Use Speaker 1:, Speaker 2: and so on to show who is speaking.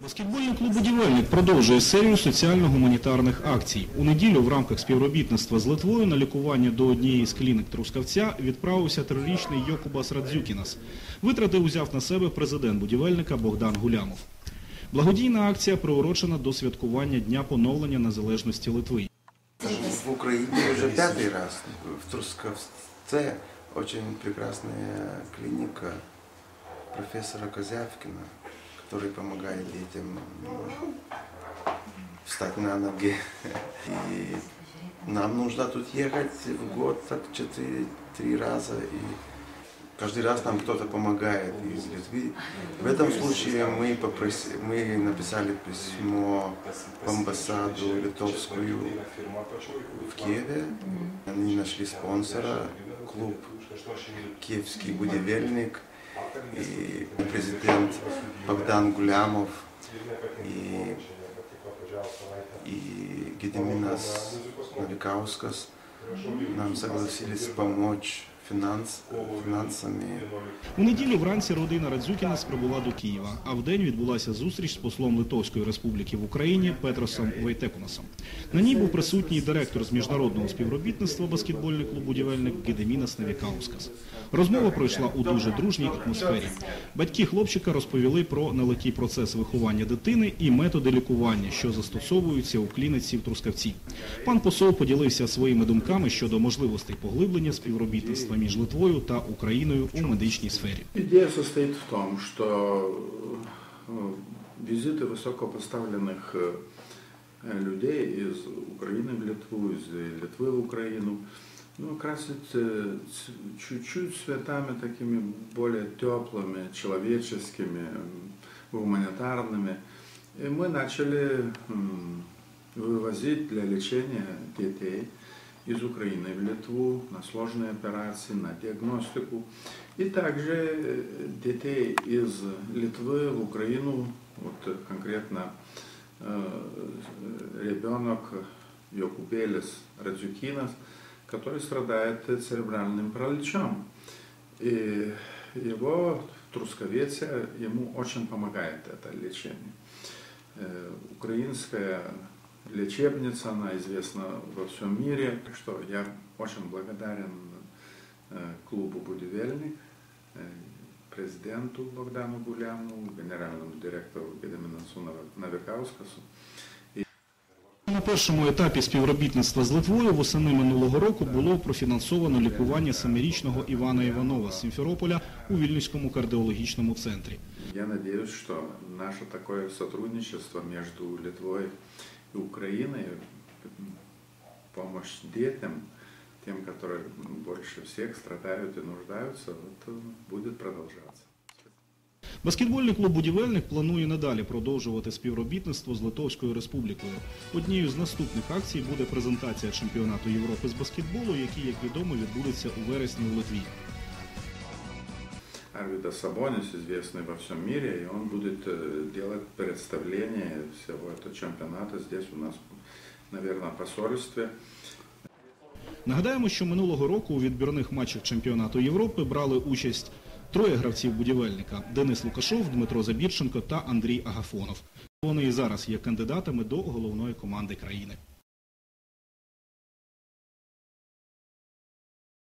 Speaker 1: Баскетбольний клуб «Будівельник» продовжує серію соціально-гуманітарних акцій. У неділю в рамках співробітництва з Литвою на лікування до однієї з клінік Трускавця відправився трирічний Йокубас Радзюкінас. Витрати узяв на себе президент будівельника Богдан Гулямов. Благодійна акція приурочена до святкування Дня поновлення незалежності Литви.
Speaker 2: В Украине уже пятый раз. В Трусковце очень прекрасная клиника профессора Козявкина, который помогает детям встать на ноги. И нам нужно тут ехать в год так 4-3 раза. И каждый раз нам кто-то помогает из Литвы. В этом случае мы, попроси, мы написали письмо в амбассаду литовскую в Киеве. Они нашли спонсора, клуб Киевский будивельник и президент Богдан Гулямов и, і Гедеминас Навикаускас нам согласились помочь финанс, финансами.
Speaker 1: У неділю вранці родина Радзюкінас прибула до Києва, а вдень відбулася зустріч з послом Литовської республіки в Україні Петросом Вейтекунасом. На ній був присутній директор з міжнародного співробітництва баскетбольний клуб будівельник Гедемінас Навікаускас. Розмова пройшла у дуже дружній атмосфері. Батьки хлопчика розповіли про нелегкий процес виховання дитини і методи лікування, що застосовуються у клініці в Трускавці. Пан посол поділився своїми думками щодо можливостей поглиблення співробітництва між Литвою та Україною у медичній сфері.
Speaker 3: Идея состоит в том, что э, визиты высокопоставленных э, людей из Украины в Литву, из Литвы в Украину, ну, красит э, ц- чуть-чуть цветами такими более теплыми, человеческими, м, гуманитарными. И мы начали м, вывозить для лечения детей из Украины в Литву на сложные операции, на диагностику. И также э, детей из Литвы в Украину, вот конкретно э, ребенок Йокубелис Радзюкинас, который страдает церебральным параличом. И его в Трусковеце, ему очень помогает это лечение. Э, Украинская лечебница, она известна во всем мире. Так что я очень благодарен э, клубу «Будивельник», э, президенту Богдану Гуляму, генеральному директору Гедеминасу Навикаускасу.
Speaker 1: На першому етапі співробітництва з Литвою восени минулого року було профінансовано лікування семирічного Івана Іванова з Сімферополя у Вільнюському кардіологічному центрі.
Speaker 3: Я надеюсь, что наше такое сотрудничество между Литвой м, помощь детям, тем, которые больше всех страдают и нуждаются, вот, э, будет продолжаться.
Speaker 1: Баскетбольний клуб «Будівельник» планує надалі продовжувати співробітництво з Литовською республікою. Однією з наступних акцій буде презентація чемпіонату Європи з баскетболу, який, як відомо, відбудеться у вересні у Литві.
Speaker 3: Арвида Сабонис, известный во всем мире, и он будет э, делать представление всего этого чемпионата здесь у нас, наверное, в посольстве.
Speaker 1: Нагадаємо, що минулого року у відбірних матчах чемпіонату Європи брали участь троє гравців будівельника: Денис Лукашов, Дмитро Забірченко та Андрій Агафонов. Вони і зараз є кандидатами до головної команди країни.